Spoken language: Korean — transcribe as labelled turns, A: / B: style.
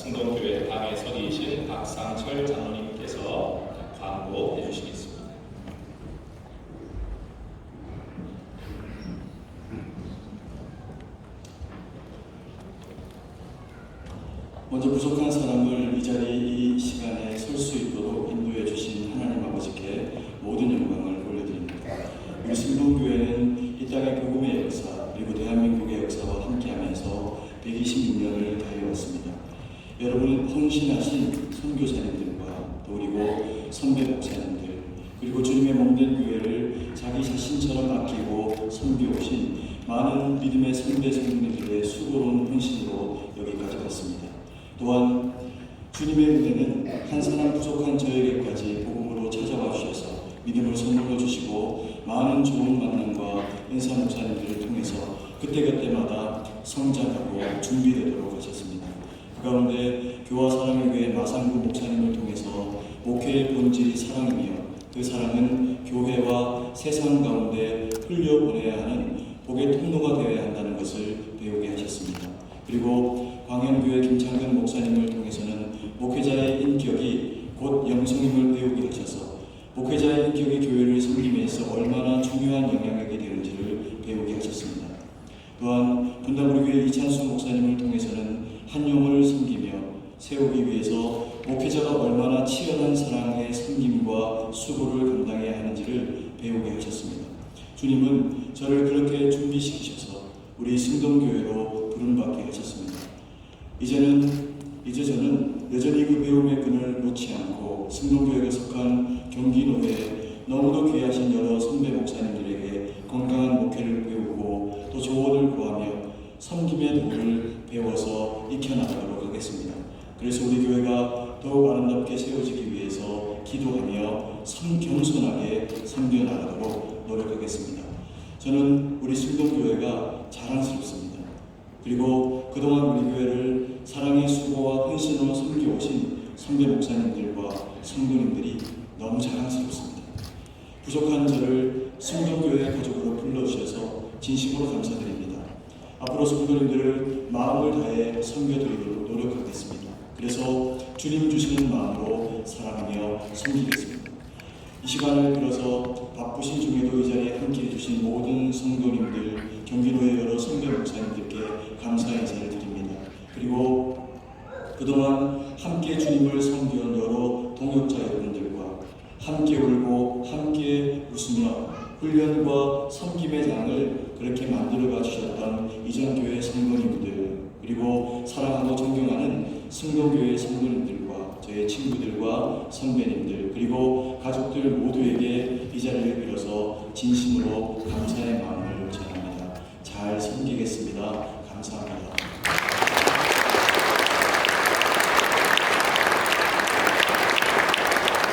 A: 승동교회 방에 서 계신 박상철 장로님께서 광고해 주시겠습니다.
B: 먼저 부족한 사람을 이 자리 이 시간에 설 수 있도록 인도해 주신 하나님 아버지께 모든 영광을 올려드립니다. 우리 신부교회는 선교사님들과 또 그리고 선배 목사님들 그리고 주님의 몸된 교회를 자기 자신처럼 아끼고 섬겨오신 많은 믿음의 선배 성도님들의 수고로운 헌신으로 여기까지 왔습니다. 또한 주님의 은혜는 한 사람 부족한 저에게까지 복음으로 찾아와 주셔서 믿음을 선물로 주시고 많은 좋은 만남과 인사 목사님들을 통해서 그때그때마다 성장하고 준비되도록 하셨습니다. 그 가운데 교화 사랑의 교회 마상구 목사님을 통해서 목회의 본질이 사랑이며 그 사랑은 교회와 세상 가운데 흘려보내야 하는 복의 통로가 되어야 한다는 것을 배우게 하셨습니다. 그리고 광현교회 김창근 목사님을 통해서는 목회자의 인격이 곧 영성임을 배우게 하셔서 목회자의 인격이 교회를 섬김에 있어 얼마나 중요한 영향력이 되는지를 배우게 하셨습니다. 또한 분당우리 교회 이찬수 목사님을 통해서는 한 영혼을 섬기며 세우기 위해서 목회자가 얼마나 치열한 사랑의 섬김과 수고를 감당해야 하는지를 배우게 하셨습니다. 주님은 저를 그렇게 준비시키셔서 우리 승동교회로 부름받게 하셨습니다. 이제는 이제 저는 여전히 그 배움의 끈을 놓지 않고 승동교회에 속한 경기노회에 너무도 귀하신 여러 선배 목사님들에게 건강한 목회를 배우고 또 조언을 구하며 섬김의 도를 배워서 익혀나가도록 하겠습니다. 그래서 우리 교회가 더욱 아름답게 세워지기 위해서 기도하며 섬 겸손하게 섬겨나가도록 노력하겠습니다. 저는 우리 승동교회가 자랑스럽습니다. 그리고 그동안 우리 교회를 사랑의 수고와 헌신으로 섬겨오신 선배 목사님들과 성도님들이 너무 자랑스럽습니다. 부족한 저를 승동교회 가족으로 불러주셔서 진심으로 감사드립니다. 앞으로 성도님들을 마음을 다해 섬겨드리도록 노력하겠습니다. 그래서 주님 주시는 마음으로 사랑하며 섬기겠습니다. 이 시간을 빌어서 바쁘신 중에도 이 자리에 함께 해주신 모든 성도님들, 경기도의 여러 선배 목사님들께 감사의 인사를 드립니다. 그리고 그동안 함께 주님을 섬겨온 그렇게 만들어가 주셨던 이전 교회 성도님들 그리고 사랑하고 존경하는 승동교회 성도님들과 저의 친구들과 선배님들 그리고 가족들 모두에게 이 자리를 빌어서 진심으로 감사의 마음을 전합니다. 잘 섬기겠습니다. 감사합니다.